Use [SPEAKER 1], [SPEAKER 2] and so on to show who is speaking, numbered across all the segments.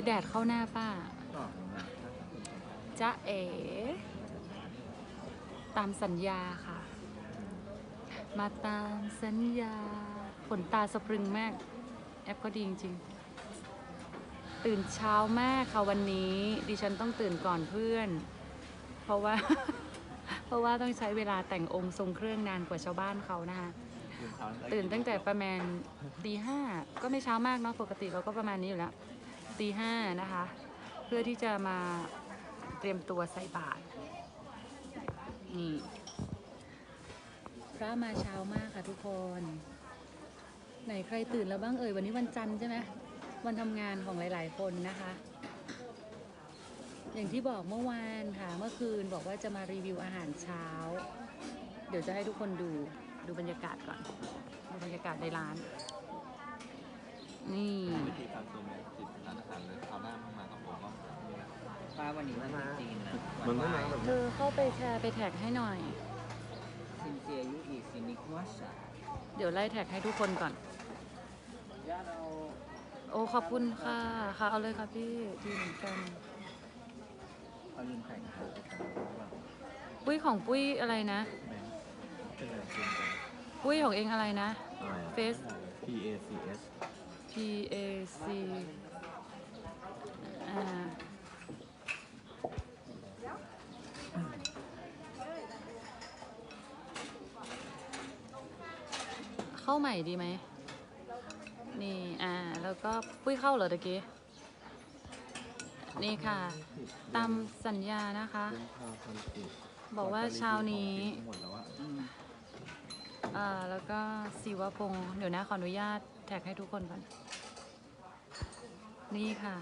[SPEAKER 1] ยแดดเข้าหน้าป้าจ๊ะเอ๋ ตามสัญญาค่ะ มาตามสัญญาขนตาสะพรึงมาก แอปก็ดีจริงๆ ตื่นเช้ามากค่ะวันนี้ ดิฉันต้องตื่นก่อนเพื่อน เพราะว่า เพราะว่าต้องใช้เวลาแต่งองค์ทรงเครื่องนานกว่าชาวบ้านเขานะคะตื่นตั้งแต่ประมาณตีห้าก็ไม่เช้ามากเนาะปกติเราก็ประมาณนี้อยู่แล้ว ตีห้านะคะ เพื่อที่จะมาเตรียมตัวใส่บาตรนี่พระมาเช้ามากค่ะทุกคน ไหนใครตื่นแล้วบ้างเอ่ยวันนี้วันจันทร์ใช่ไหมวันทำงานของหลาย ๆ คนนะคะ อย่างที่บอกเมื่อวานค่ะ เมื่อคืนบอกว่าจะมารีวิวอาหารเช้า เดี๋ยวจะให้ทุกคนดูดูบรรยากาศก่อน ดูบรรยากาศในร้าน นี่
[SPEAKER 2] วิธีการซูมติดร้านอาหารเลยคราวหน้ามึงมากับผมก็นี่นะ
[SPEAKER 3] ป้าวันนี้มันจีนนะ
[SPEAKER 2] มันไม่มาแบบ
[SPEAKER 1] เธอเข้าไปแชร์ไปแท็กให้หน่อย
[SPEAKER 3] ซินเจียยุอีซินิควัชอะ
[SPEAKER 1] เดี๋ยวไล่แท็กให้ทุกคนก่อน
[SPEAKER 3] ญาติเรา
[SPEAKER 1] โอ้ขอบคุณค่ะ ค่ะเอาเลยค่ะพี่ดีเหมือนกัน
[SPEAKER 3] เอาลืมใส่เขาไปทำหรือเปล่า
[SPEAKER 1] ปุ้ยของปุ้ยอะไรนะ
[SPEAKER 2] แบงค์เป็นอะไรซูมกัน
[SPEAKER 1] ปุ้ยของเองอะไรนะ
[SPEAKER 2] อะไรอะ
[SPEAKER 1] Face
[SPEAKER 2] P A C S
[SPEAKER 1] P A C อ่าเข้าใหม่ดีไหม นี่ อ่า แล้วก็ปุ้ยเข้าเหรอตะกี้ นี่ค่ะ ตามสัญญานะคะ
[SPEAKER 2] กุมภาพันธ์สิบ
[SPEAKER 1] บอกว่าเช้านี้
[SPEAKER 2] หมดแล้วอะ
[SPEAKER 3] อืม
[SPEAKER 1] อ่าแล้วก็ศิวพงศ์เดี๋ยวนะขออนุญาต แท็กให้ทุกคนก่อน นี่ค่ะ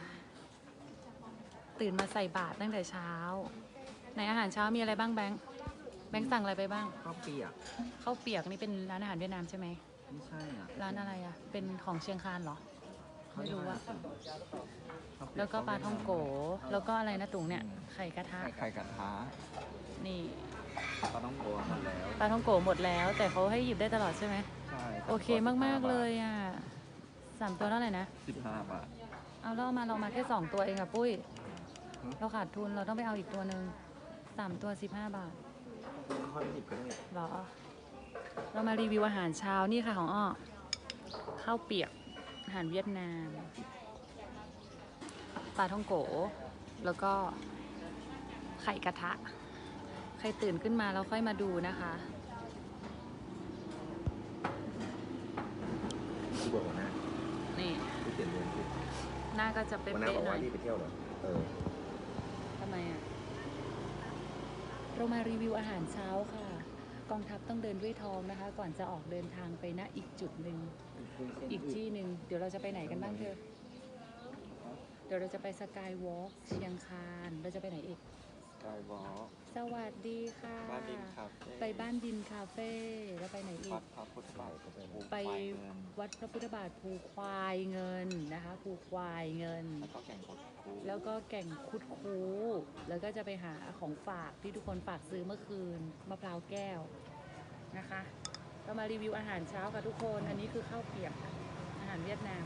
[SPEAKER 1] ตื่นมาใส่บาตรตั้งแต่เช้า ในอาหารเช้ามีอะไรบ้างแบงค์ แบงค์สั่งอะไรไปบ้าง
[SPEAKER 3] ข้าวเปียก
[SPEAKER 1] ข้าวเปียกนี่เป็นร้านอาหารเวียดนามใช่ไหม
[SPEAKER 3] ไม่ใช่อะ
[SPEAKER 1] ร้านอะไรอะเป็นของเชียงคานเหรอ ไม่รู้อะ
[SPEAKER 3] ข้าวเปีย
[SPEAKER 1] แล้วก็ปลาท่องโก แล้วก็อะไรนะตุงเนี่ย ไข่กระทะ
[SPEAKER 2] ไข่ไข่กระทะ
[SPEAKER 1] นี่
[SPEAKER 2] ปลาต้องโกนหมดแล้ว
[SPEAKER 1] ปลาท่องโกหมดแล้ว แต่เขาให้หยิบได้ตลอดใช่ไหม
[SPEAKER 2] ใช่
[SPEAKER 1] โอเคมาก ๆ เลยอะ สามตัวเท่าไหร่นะ
[SPEAKER 2] สิบห้าบาท
[SPEAKER 1] เอาเรามาเรามาแค่สองตัวเองอะปุ้ย
[SPEAKER 2] หืม
[SPEAKER 1] เราขาดทุนเราต้องไปเอาอีกตัวหนึ่งสามตัวสิบห้าบาท
[SPEAKER 2] ค่อยหยิบก็ได้
[SPEAKER 1] เหรอ เรามารีวิวอาหารเช้านี่ค่ะของอ้อข้าวเปียกอาหารเวียดนามปลาท่องโก แล้วก็ไข่กระทะ ใครตื่นขึ้นมาแล้วค่อยมาดูนะคะ
[SPEAKER 4] ที่บอกหัวหน้า
[SPEAKER 1] นี่
[SPEAKER 4] ที่เขียนเรียนที่
[SPEAKER 1] หน้าก็จะเป๊ะ
[SPEAKER 4] หัวหน้าบอก
[SPEAKER 1] ๆหน่
[SPEAKER 4] ว่า
[SPEAKER 1] อย
[SPEAKER 4] รีบไปเที่ยวเหรอเออ
[SPEAKER 1] ทำไมอะ เรามารีวิวอาหารเช้าค่ะ กองทัพต้องเดินด้วยท้องนะคะ ก่อนจะออกเดินทางไปณอีกจุดหนึ่ง อีกที่หนึ่งเดี๋ยวเราจะไปไหนกันบ้างเธอ เดี๋ยวเราจะไปสกายวอล์กเชียงคาน เราจะไปไหนอีก
[SPEAKER 2] กายวอล์ก
[SPEAKER 1] สวัสดีค่ะ
[SPEAKER 2] บ้านดินคาเฟ่
[SPEAKER 1] ไปบ้านดินคาเฟ่แล้วไปไหนอี
[SPEAKER 2] วั
[SPEAKER 1] ก
[SPEAKER 2] ดพระพุทธบาทก็ไปภู
[SPEAKER 1] ไป
[SPEAKER 2] ควายเงิน
[SPEAKER 1] วัดพระพุทธบาทภูควายเงินนะคะภูควายเงิน
[SPEAKER 2] แล้วก็แก่งคดคู
[SPEAKER 1] แล้วก็แก่งคุดคู แล้วก็จะไปหาของฝากที่ทุกคนฝากซื้อเมื่อคืนมะพร้าวแก้วนะคะเรามารีวิวอาหารเช้ากับทุกคน อันนี้คือข้าวเปียกอาหารเวียดนาม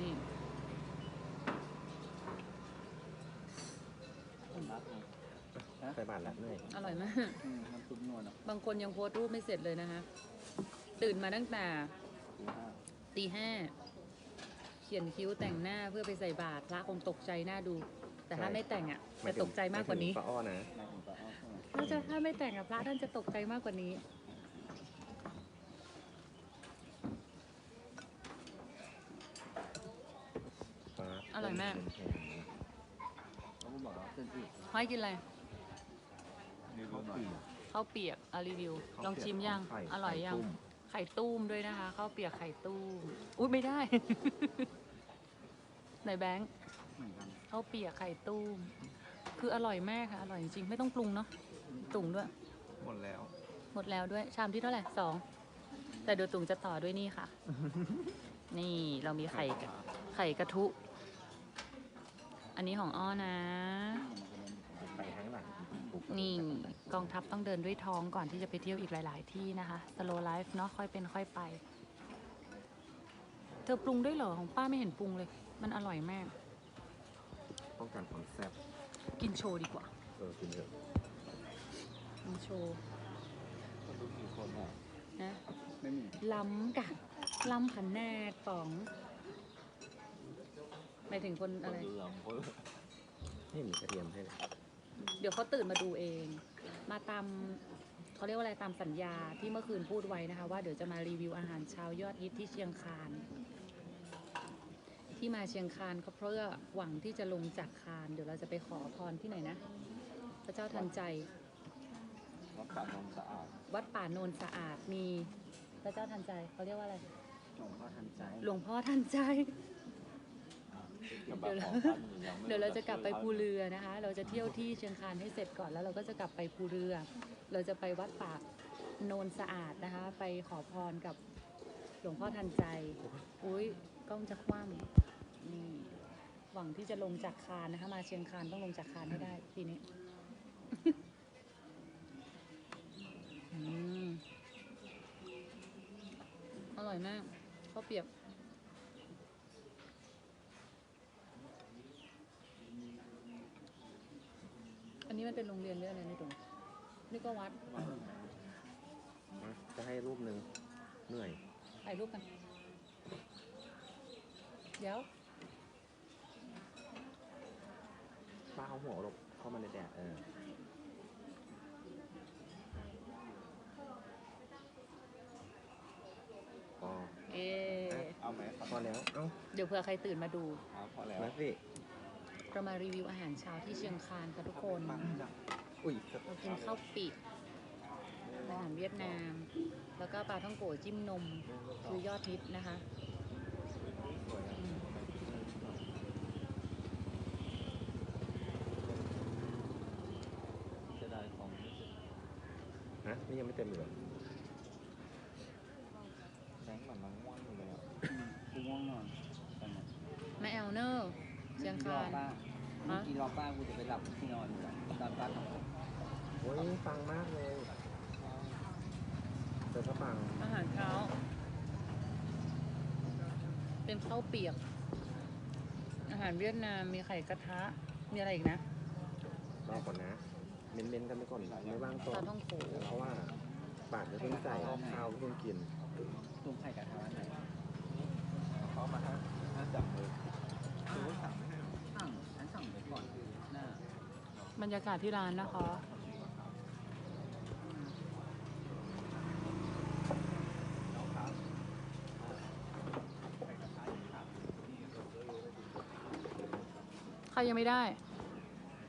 [SPEAKER 1] นี่
[SPEAKER 3] คนรักไง
[SPEAKER 4] ไปบ้านละเหนื่อย
[SPEAKER 1] อร่อยมาก
[SPEAKER 3] อืมน้ำซุปนวลอะ
[SPEAKER 1] บางคนยังโพสต์รูปไม่เสร็จเลยนะคะ ตื่นมาตั้งแต่ตีห้าเขียนคิ้วแต่งหน้าเพื่อไปใส่บาตรพระคงตกใจหน้าดู แต่ถ้าไม่แต่งอะจะตกใจมากกว่านี้
[SPEAKER 4] ป้าอ้อนะ
[SPEAKER 3] นายของป้าอ้อใช่ไหม
[SPEAKER 1] ถ้าจะถ้าไม่แต่งอะพระท่านจะตกใจมากกว่านี้
[SPEAKER 4] ป้า
[SPEAKER 1] อร่อยมาก
[SPEAKER 3] เขาก็บอกว่าเส้นอี ก
[SPEAKER 1] ห้อยกินอะไร
[SPEAKER 2] นี่รู้หน่อย
[SPEAKER 1] ข้าวเปียกเอารีวิว
[SPEAKER 2] ข้าวเปียก
[SPEAKER 1] ลองชิมยัง
[SPEAKER 4] ไข่
[SPEAKER 1] อร่อยยัง
[SPEAKER 4] ไข่ตุ้ม
[SPEAKER 1] ไข่ตุ้มด้วยนะคะข้าวเปียกไข่ตุ้ม อุ้ยไม่ได้ ไหนแบงค์
[SPEAKER 3] เหมือนกัน
[SPEAKER 1] ข้าวเปียกไข่ตุ้ม คืออร่อยมากค่ะ อร่อยจริงๆไม่ต้องปรุงเนาะตุ่งด้วย
[SPEAKER 2] หมดแล้ว
[SPEAKER 1] หมดแล้วด้วย ชามที่เท่าไหร่สอง แต่เดี๋ยวตุ่งจะต่อด้วยนี่ค่ะ นี่เรามีไข่กะไข่กระทุ อันนี้ของอ้อนะ
[SPEAKER 4] ไปข้างหลัง
[SPEAKER 1] นี่กองทัพต้องเดินด้วยท้องก่อนที่จะไปเที่ยวอีกหลาย ๆ ที่นะคะ slow life เนาะค่อยเป็นค่อยไปธอปรุงด้วยเหรอของป้าไม่เห็นปรุงเลย มันอร่อยมาก
[SPEAKER 4] ป้องกันความแซ่บ
[SPEAKER 1] กินโชว์ดีกว่า
[SPEAKER 4] เออกินเถอะ
[SPEAKER 1] กินโชว์
[SPEAKER 2] คนดูกี่คนอะ
[SPEAKER 1] นะ
[SPEAKER 3] ไม่มี
[SPEAKER 1] ล้ำกะล้ำขันแนกป๋องหมายถึงคน
[SPEAKER 2] ค
[SPEAKER 1] อะ
[SPEAKER 2] น
[SPEAKER 1] ไร
[SPEAKER 2] ดูสองคน
[SPEAKER 4] ไม่มีกระเทียมให้เลย
[SPEAKER 1] เดี๋ยวเขาตื่นมาดูเอง มาตามเขาเรียกว่าอะไรตามสัญญาที่เมื่อคืนพูดไว้นะคะ ว่าเดี๋ยวจะมารีวิวอาหารเช้ายอดฮิตที่เชียงคาน ที่มาเชียงคานก็เพื่อหวังที่จะลงจากคาน เดี๋ยวเราจะไปขอพรที่ไหนนะ พระเจ้าทันใจ
[SPEAKER 2] รักษานมสะอาด
[SPEAKER 1] วัดป่าโนนสะอาดมีพระเจ้าทันใจเขาเรียกว่าอะไร
[SPEAKER 3] หลวงพ่อทันใจ
[SPEAKER 1] หลวงพ่อทันใจ เดี๋ยวเราจะกลับไปภูเรือนะคะ เราจะเที่ยวที่เชียงคานให้เสร็จก่อนแล้วเราก็จะกลับไปภูเรือ เราจะไปวัดป่าโนนสะอาดนะคะ ไปขอพรกับหลวงพ่อทันใจ อุ้ยกล้องจะคว่ำนี่หวังที่จะลงจากคานนะคะ มาเชียงคานต้องลงจากคานให้ได้ทีนี้อืมอร่อยมากข้าวเปียก อันนี้มัน เป็นโรงเรียนเรื่องอะไรนี่ตรงนี่ก็วัด
[SPEAKER 4] นะจะให้รูปหนึ่งเหนื่อย
[SPEAKER 1] ถ่ายรูปกัน เดี๋ยว
[SPEAKER 4] ป้าเอาหัวหลบเข้ามาในแดดเออพอ
[SPEAKER 1] เอ๊ะ
[SPEAKER 2] เอาไหม
[SPEAKER 4] พอแล้ว เอ้า
[SPEAKER 1] เดี๋ยวเผื่อใครตื่นมาดู
[SPEAKER 2] เอาพอแล้ว
[SPEAKER 4] มาสิ
[SPEAKER 1] เรามารีวิวอาหารเช้าที่เชียงคานค่ะทุกคน
[SPEAKER 4] อุ้ย
[SPEAKER 1] เรากินข้าวปีกอาหารเวียดนาม แล้วก็ปลาท่องโกะจิ้มนมคือยอดฮิตนะคะอืม
[SPEAKER 2] จะได้ของ
[SPEAKER 4] ฮะนี่ยังไม่เต็มเลยเหรอ
[SPEAKER 2] แบงค์เหมือนมันง่วงอยู่เลยอะ
[SPEAKER 3] กูง่วงนอนตอนนั้น
[SPEAKER 1] แม่แอลเนอร์เชียง
[SPEAKER 3] รอ
[SPEAKER 1] คาน
[SPEAKER 3] ป้าเมื่อกี้ รอป้ากูจะไปหลับที่นอนอยู่ตอนป้าทำผม
[SPEAKER 4] โอ้ยฟังมากเลยเจอก็ฟัง
[SPEAKER 1] อาหารเช้า เป็นข้าวเปียก อาหารเวียดนามมีไข่กระทะ มีอะไรอีกนะ
[SPEAKER 4] รอก่อนนะ เม้นๆกันไปก่อนไม่ว่าง
[SPEAKER 1] ป
[SPEAKER 4] ก่อ
[SPEAKER 1] ลาท่องโก
[SPEAKER 4] เพราะว่าปากจะเพิ่งใส่ข้าวเพิ่งกิน
[SPEAKER 3] ตุ้มไข่กระทะไหน
[SPEAKER 2] เขามาให้ให้จับมือคือว่าสั่งไม่ให้
[SPEAKER 3] สั่งฉันสั่งไปก่อนหน้า
[SPEAKER 1] บรรยากาศที่ร้านนะคะใครยังไม่ได้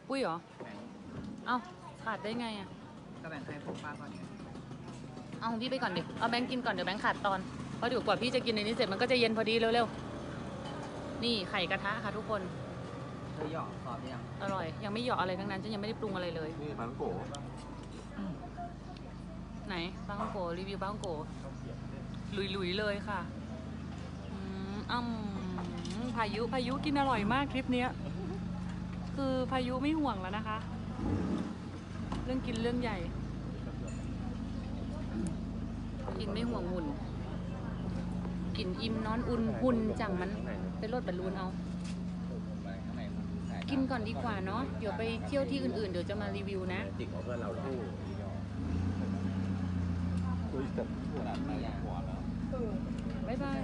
[SPEAKER 1] ปุ้ยเหรอ
[SPEAKER 3] แบ่ง
[SPEAKER 1] เอ้าขาดได้ไงอะ
[SPEAKER 3] ก็แบ่งให้พวกป้าก่อนไง
[SPEAKER 1] เอาของพี่ไปก่อนดิ เอาแบงค์กินก่อนเดี๋ยวแบงค์ขาดตอน เพราะเดี๋ยวกว่าพี่จะกินในนี้เสร็จมันก็จะเย็นพอดีเร็วๆ นี่ไข่กระทะค่ะทุกคน
[SPEAKER 3] เธอหยอกซอสยัง
[SPEAKER 1] อร่อย ยังไม่เหยาะอะไรทั้งนั้นฉันยังไม่ได้ปรุงอะไรเลย
[SPEAKER 2] นี่มันโก
[SPEAKER 1] ไหนบางโกะรีวิวบางโกะลุยๆเลยค่ะอืมอ้ำพายุพายุกินอร่อยมากทริปเนี้ย คือพายุไม่ห่วงแล้วนะคะ เรื่องกินเรื่องใหญ่ กินไม่ห่วงหุ่น กินอิ่มนอนอุ่นหุ่นจังมัน เป็นรถบรรลุนเอา
[SPEAKER 3] ไปข้างในมันขาย
[SPEAKER 1] กินก่อนดีกว่าเนาะเดี๋ยวไปเที่ยวที่อื่นๆ เดี๋ยวจะมารีวิวนะ
[SPEAKER 4] จิกเอาเพื่อนเราเหรอ
[SPEAKER 2] คุยกับหัวหน้าไปหัวแล้ว
[SPEAKER 1] บ๊ายบาย